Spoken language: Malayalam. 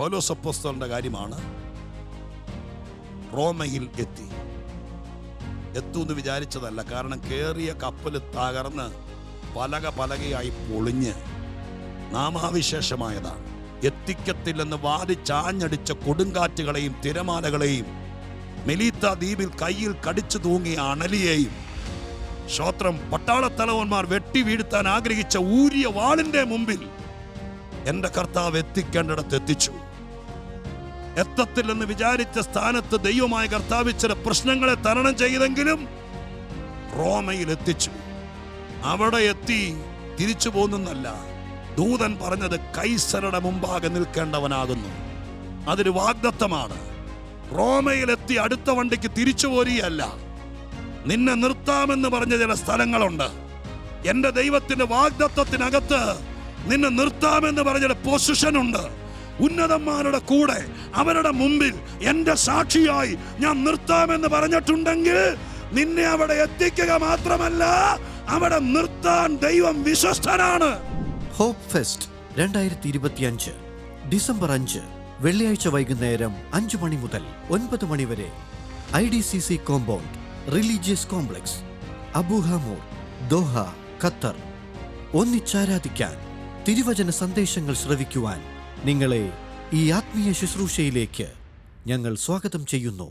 പൗലോസപ്പോസ്തലിന്റെ കാര്യമാണ് റോമയിൽ എത്തി. എത്തുമെന്ന് വിചാരിച്ചതല്ല കാരണം കയറിയ കപ്പൽ തകർന്ന് പലക പലകയായി പൊളിഞ്ഞ് നാമാവിശേഷമായതാണ്. എത്തിക്കത്തില്ലെന്ന് വാദിച്ചാഞ്ഞടിച്ച കൊടുങ്കാറ്റുകളെയും തിരമാലകളെയും മെലീത്ത ദ്വീപിൽ കയ്യിൽ കടിച്ചു തൂങ്ങിയ അണലിയെയും ശ്രോത്രം പട്ടാളത്തലവന്മാർ വെട്ടി വീഴ്ത്താൻ ആഗ്രഹിച്ച ഊരിയ വാളിന്റെ മുമ്പിൽ എന്റെ കർത്താവ് എത്തിക്കേണ്ടിടത്ത് എത്തിച്ചു. എത്തത്തില്ലെന്ന് വിചാരിച്ച സ്ഥാനത്ത് ദൈവമായ കർത്താവ് ചില പ്രശ്നങ്ങളെ തരണം ചെയ്തെങ്കിലും റോമയിൽ എത്തിച്ചു. അവിടെ എത്തി തിരിച്ചു പോകുന്നല്ല ദൂതൻ പറഞ്ഞത് കൈസരുടെ മുമ്പാകെ നിൽക്കേണ്ടവനാകുന്നു. അതൊരു വാഗ്ദത്തമാണ്. റോമയിലെത്തി അടുത്ത വണ്ടിക്ക് തിരിച്ചു പോരിയല്ല നിന്നെ നിർത്താമെന്ന് പറഞ്ഞ ചില സ്ഥലങ്ങളുണ്ട്. എന്റെ ദൈവത്തിന്റെ വാഗ്ദത്വത്തിനകത്ത് നിന്നെ നിർത്താമെന്ന് പറഞ്ഞ പൊസിഷൻ ഉണ്ട് ഉന്നതന്മാരുടെ കൂടെ അവരുടെ മുമ്പിൽ എന്റെ സാക്ഷിയായി ഞാൻ നിർത്താമെന്ന് പറഞ്ഞിട്ടുണ്ടെങ്കിൽ നിന്നെ അവിടെ എത്തിക്കുക മാത്രമല്ല അവിടെ നിർത്താൻ ദൈവം വിശ്വസ്തനാണ്. ഹോപ്പ് ഫെസ്റ്റ് രണ്ടായിരത്തി ഇരുപത്തിയഞ്ച് ഡിസംബർ അഞ്ച് വെള്ളിയാഴ്ച വൈകുന്നേരം അഞ്ചു മണി മുതൽ ഒൻപത് മണി വരെ. I D C C compound religious complex Abu Hamour Doha Qatar. ഒന്നിച്ചാരാധിക്കാൻ തിരുവചന സന്ദേശങ്ങൾ ശ്രവിക്കുവാൻ നിങ്ങളെ ഈ ആത്മീയ ശുശ്രൂഷയിലേക്ക് ഞങ്ങൾ സ്വാഗതം ചെയ്യുന്നു.